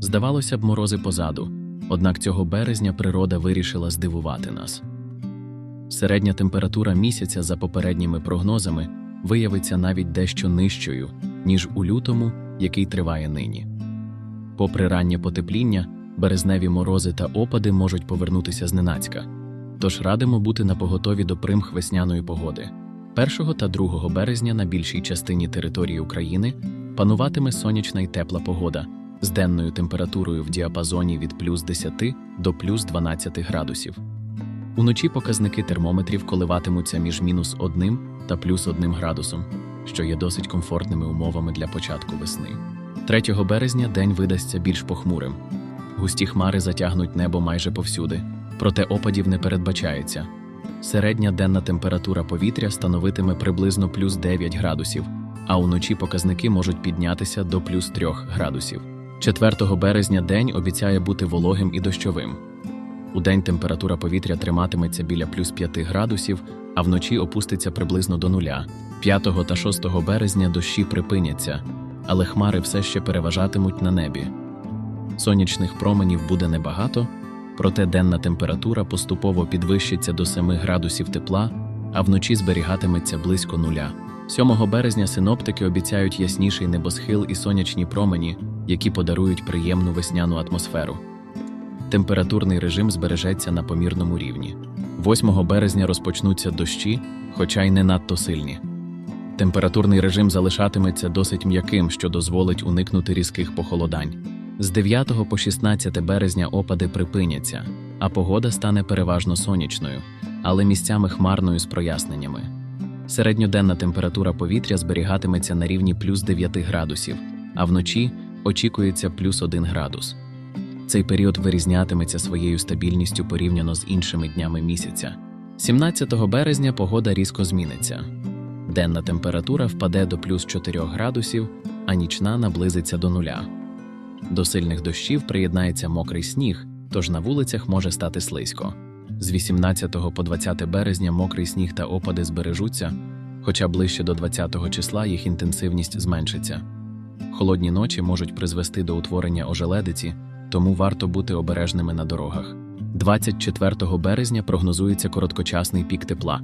Здавалося б, морози позаду, однак цього березня природа вирішила здивувати нас. Середня температура місяця за попередніми прогнозами виявиться навіть дещо нижчою, ніж у лютому, який триває нині. Попри раннє потепління, березневі морози та опади можуть повернутися зненацька, тож радимо бути напоготові до примх весняної погоди. 1 та 2 березня на більшій частині території України пануватиме сонячна і тепла погода з денною температурою в діапазоні від плюс 10 до плюс 12 градусів. Уночі показники термометрів коливатимуться між мінус 1 та плюс 1 градусом, що є досить комфортними умовами для початку весни. 3 березня день видасться більш похмурим. Густі хмари затягнуть небо майже повсюди, проте опадів не передбачається. Середня денна температура повітря становитиме приблизно плюс 9 градусів, а уночі показники можуть піднятися до плюс 3 градусів. 4 березня день обіцяє бути вологим і дощовим. У день температура повітря триматиметься біля плюс 5 градусів, а вночі опуститься приблизно до нуля. 5 та 6 березня дощі припиняться, але хмари все ще переважатимуть на небі. Сонячних променів буде небагато, проте денна температура поступово підвищиться до 7 градусів тепла, а вночі зберігатиметься близько нуля. 7 березня синоптики обіцяють ясніший небосхил і сонячні промені, які подарують приємну весняну атмосферу. Температурний режим збережеться на помірному рівні. 8 березня розпочнуться дощі, хоча й не надто сильні. Температурний режим залишатиметься досить м'яким, що дозволить уникнути різких похолодань. З 9 по 16 березня опади припиняться, а погода стане переважно сонячною, але місцями хмарною з проясненнями. Середньоденна температура повітря зберігатиметься на рівні плюс 9 градусів, а вночі очікується плюс 1 градус. Цей період вирізнятиметься своєю стабільністю порівняно з іншими днями місяця. 17 березня погода різко зміниться. Денна температура впаде до плюс 4 градусів, а нічна наблизиться до нуля. До сильних дощів приєднається мокрий сніг, тож на вулицях може стати слизько. З 18 по 20 березня мокрий сніг та опади збережуться, хоча ближче до 20 числа їх інтенсивність зменшиться. Холодні ночі можуть призвести до утворення ожеледиці, тому варто бути обережними на дорогах. 24 березня прогнозується короткочасний пік тепла.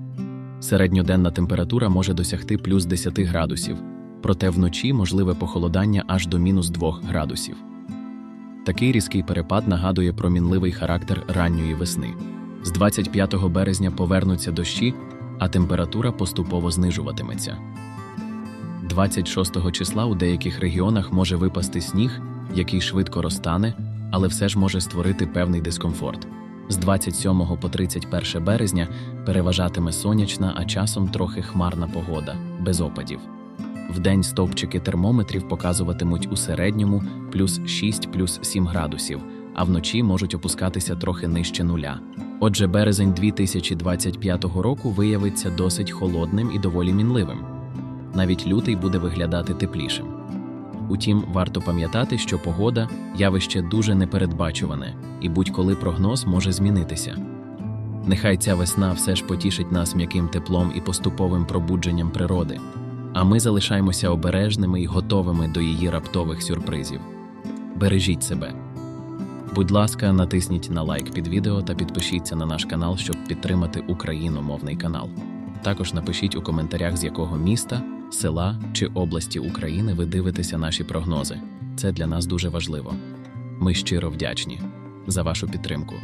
Середньоденна температура може досягти плюс 10 градусів, проте вночі можливе похолодання аж до мінус 2 градусів. Такий різкий перепад нагадує про мінливий характер ранньої весни. З 25 березня повернуться дощі, а температура поступово знижуватиметься. 26 числа у деяких регіонах може випасти сніг, який швидко розтане, але все ж може створити певний дискомфорт. З 27 по 31 березня переважатиме сонячна, а часом трохи хмарна погода, без опадів. Вдень стовпчики термометрів показуватимуть у середньому плюс 6 плюс 7 градусів, а вночі можуть опускатися трохи нижче нуля. Отже, березень 2025 року виявиться досить холодним і доволі мінливим. Навіть лютий буде виглядати теплішим. Утім, варто пам'ятати, що погода явище дуже непередбачуване, і будь-коли прогноз може змінитися. Нехай ця весна все ж потішить нас м'яким теплом і поступовим пробудженням природи, а ми залишаємося обережними і готовими до її раптових сюрпризів. Бережіть себе. Будь ласка, натисніть на лайк під відео та підпишіться на наш канал, щоб підтримати україномовний канал. Також напишіть у коментарях, з якого міста, села чи області України ви дивитеся наші прогнози. Це для нас дуже важливо. Ми щиро вдячні за вашу підтримку.